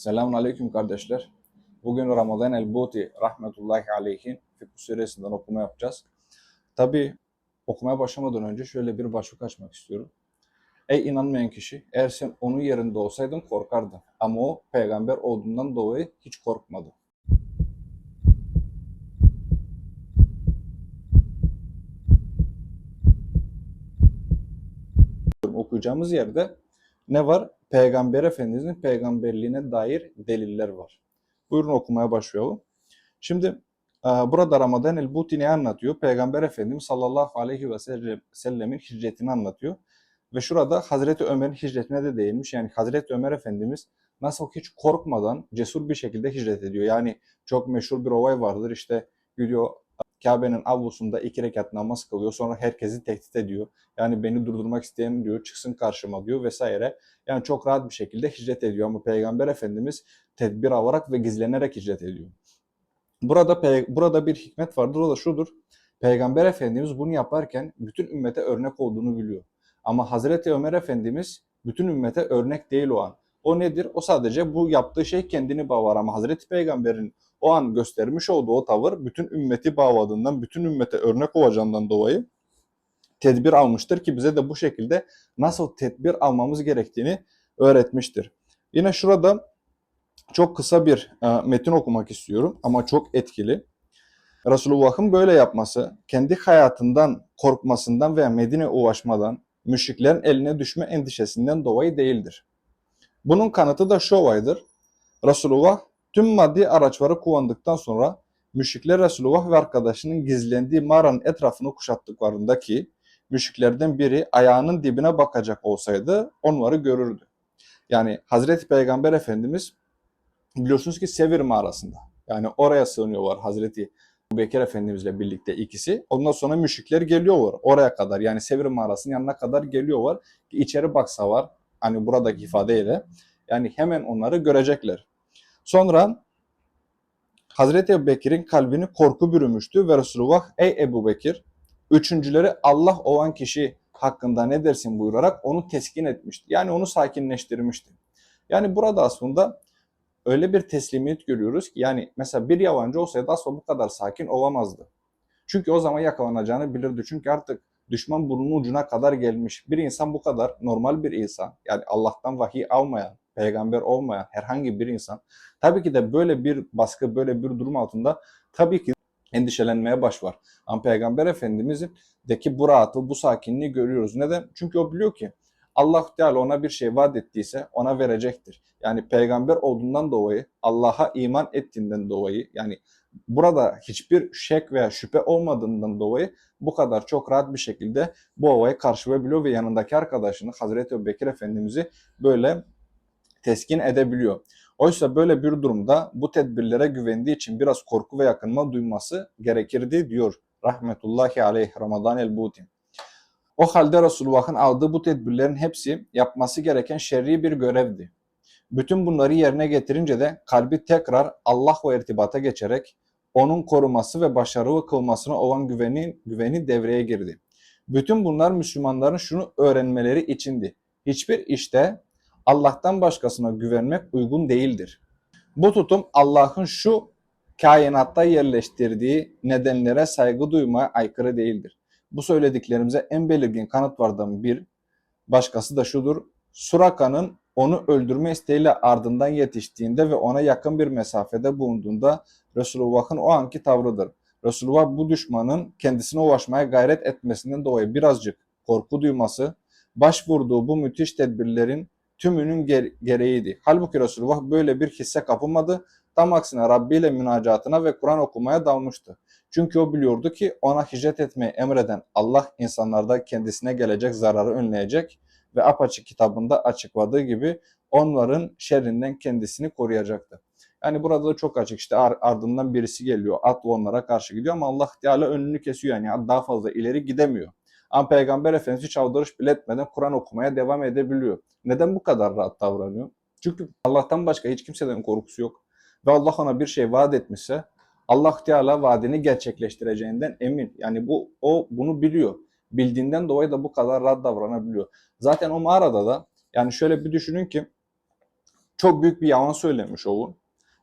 Selamun Aleyküm kardeşler. Bugün Ramazan el-Buti rahmetullahi aleyhin Fıkh suresinden okuma yapacağız. Tabi okumaya başlamadan önce şöyle bir başlık açmak istiyorum. Ey inanmayan kişi, eğer sen onun yerinde olsaydın korkardın. Ama o peygamber olduğundan dolayı hiç korkmadı. Okuyacağımız yerde ne var? Peygamber Efendimizin peygamberliğine dair deliller var. Buyurun okumaya başlayalım. Şimdi e, burada Ramazan el-Buti ne anlatıyor? Peygamber Efendimiz sallallahu aleyhi ve sellemin hicretini anlatıyor. Ve şurada Hazreti Ömer'in hicretine de değinmiş. Yani Hazreti Ömer Efendimiz nasıl hiç korkmadan cesur bir şekilde hicret ediyor. Yani çok meşhur bir olay vardır. İşte gidiyor Kabe'nin avlusunda iki rekat namaz kılıyor. Sonra herkesi tehdit ediyor. Yani beni durdurmak isteyen diyor çıksın karşıma diyor vesaire. Yani çok rahat bir şekilde hicret ediyor ama Peygamber Efendimiz tedbir alarak ve gizlenerek hicret ediyor. Burada burada bir hikmet vardır o da şudur. Peygamber Efendimiz bunu yaparken bütün ümmete örnek olduğunu biliyor. Ama Hazreti Ömer Efendimiz bütün ümmete örnek değil o an. O nedir? O sadece bu yaptığı şey kendini bağlar ama Hazreti Peygamber'in o an göstermiş olduğu o tavır bütün ümmeti bağladığından, bütün ümmete örnek olacağından dolayı tedbir almıştır ki bize de bu şekilde nasıl tedbir almamız gerektiğini öğretmiştir. Yine şurada çok kısa bir e, metin okumak istiyorum ama çok etkili. Resulullah'ın böyle yapması, kendi hayatından korkmasından veya Medine ulaşmadan, müşriklerin eline düşme endişesinden dolayı değildir. Bunun kanıtı da şu olaydır. Resulullah tüm maddi araçları kullandıktan sonra müşrikler Resulullah ve arkadaşının gizlendiği mağaranın etrafını kuşattıklarında ki müşriklerden biri ayağının dibine bakacak olsaydı onları görürdü. Yani Hazreti Peygamber Efendimiz biliyorsunuz ki Sevir mağarasında. Yani oraya sığınıyorlar Hazreti Bekir Efendimizle birlikte ikisi. Ondan sonra müşrikler geliyorlar oraya kadar. Yani Sevir mağarasının yanına kadar geliyorlar içeri baksa var. Hani buradaki ifadeyle. Yani hemen onları görecekler. Sonra Hazreti Ebu Bekir'in kalbini korku bürümüştü ve Resulullah ey Ebu Bekir üçüncüleri Allah olan kişi hakkında ne dersin buyurarak onu teskin etmişti. Yani onu sakinleştirmişti. Yani burada aslında öyle bir teslimiyet görüyoruz ki yani mesela bir yabancı olsaydı aslında bu kadar sakin olamazdı. Çünkü o zaman yakalanacağını bilirdi. Çünkü artık düşman burnunun ucuna kadar gelmiş. Bir insan bu kadar normal bir insan. Yani Allah'tan vahiy almayan, peygamber olmayan herhangi bir insan tabii ki de böyle bir baskı, böyle bir durum altında tabii ki endişelenmeye başlar. Ama Peygamber Efendimizin deki bu rahatı, bu sakinliği görüyoruz. Neden? Çünkü o biliyor ki Allah Teala ona bir şey vaat ettiyse ona verecektir. Yani peygamber olduğundan dolayı, Allah'a iman ettiğinden dolayı yani burada hiçbir şek veya şüphe olmadığından dolayı bu kadar çok rahat bir şekilde bu olayı karşılayabiliyor ve yanındaki arkadaşını Hazreti Ebubekir Efendimiz'i böyle teskin edebiliyor. Oysa böyle bir durumda bu tedbirlere güvendiği için biraz korku ve yakınma duyması gerekirdi diyor rahmetullahi aleyh Ramazan el-Buti. O halde Resulullah'ın aldığı bu tedbirlerin hepsi yapması gereken şerri bir görevdi. Bütün bunları yerine getirince de kalbi tekrar Allah'la irtibata geçerek onun koruması ve başarılı kılmasına olan güveni, güveni devreye girdi. Bütün bunlar Müslümanların şunu öğrenmeleri içindi. Hiçbir işte Allah'tan başkasına güvenmek uygun değildir. Bu tutum Allah'ın şu kainatta yerleştirdiği nedenlere saygı duymaya aykırı değildir. Bu söylediklerimize en belirgin kanıtlardan bir başkası da şudur. Suraka'nın onu öldürme isteğiyle ardından yetiştiğinde ve ona yakın bir mesafede bulunduğunda Resulullah'ın o anki tavrıdır. Resulullah bu düşmanın kendisine ulaşmaya gayret etmesinden dolayı birazcık korku duyması, başvurduğu bu müthiş tedbirlerin tümünün gereğiydi. Halbuki Resulullah böyle bir hisse kapılmadı. Tam aksine Rabbi ile münacatına ve Kur'an okumaya dalmıştı. Çünkü o biliyordu ki ona hicret etmeyi emreden Allah insanlarda kendisine gelecek zararı önleyecek ve apaçık kitabında açıkladığı gibi onların şerrinden kendisini koruyacaktı. Yani burada da çok açık işte ardından birisi geliyor atla onlara karşı gidiyor ama Allah Teala önünü kesiyor yani daha fazla ileri gidemiyor. Ama Peygamber Efendimiz hiç aldırış bile etmeden Kur'an okumaya devam edebiliyor. Neden bu kadar rahat davranıyor? Çünkü Allah'tan başka hiç kimseden korkusu yok. Ve Allah ona bir şey vaat etmişse Allah Teala vaadini gerçekleştireceğinden emin. Yani bu o bunu biliyor. Bildiğinden dolayı da bu kadar rahat davranabiliyor. Zaten o mağarada da yani şöyle bir düşünün ki çok büyük bir yalan söylemiş olun.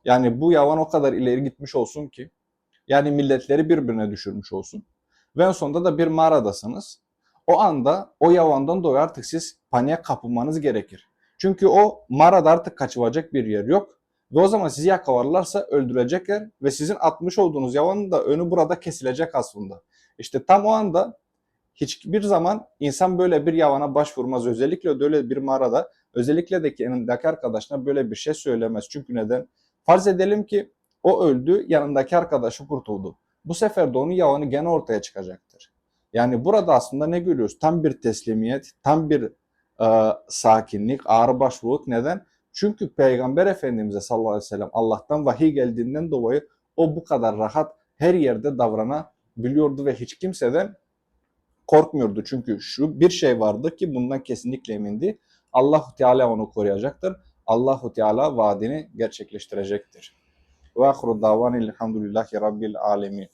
Yani bu yalan o kadar ileri gitmiş olsun ki yani milletleri birbirine düşürmüş olsun. Ve en sonunda da bir mağaradasınız. O anda o yalandan dolayı artık siz paniğe kapılmanız gerekir. Çünkü o mağarada artık kaçılacak bir yer yok. Ve o zaman sizi yakalarlarsa öldürecekler ve sizin atmış olduğunuz yalanın da önü burada kesilecek aslında. İşte tam o anda hiçbir zaman insan böyle bir yalana başvurmaz. Özellikle de öyle bir mağarada özellikle de ki yanındaki arkadaşına böyle bir şey söylemez. Çünkü neden? Farz edelim ki o öldü, yanındaki arkadaşı kurtuldu. Bu sefer de onun yalanı gene ortaya çıkacaktır. Yani burada aslında ne görüyoruz? Tam bir teslimiyet, tam bir e, sakinlik, ağırbaşlılık. Neden? Çünkü Peygamber Efendimiz'e sallallahu aleyhi ve sellem Allah'tan vahiy geldiğinden dolayı o bu kadar rahat her yerde davranabiliyordu ve hiç kimseden korkmuyordu. Çünkü şu bir şey vardı ki bundan kesinlikle emindi. Allahu Teala onu koruyacaktır. Allahu Teala vaadini gerçekleştirecektir. Ve ahru davani elhamdülillahi rabbil alemin.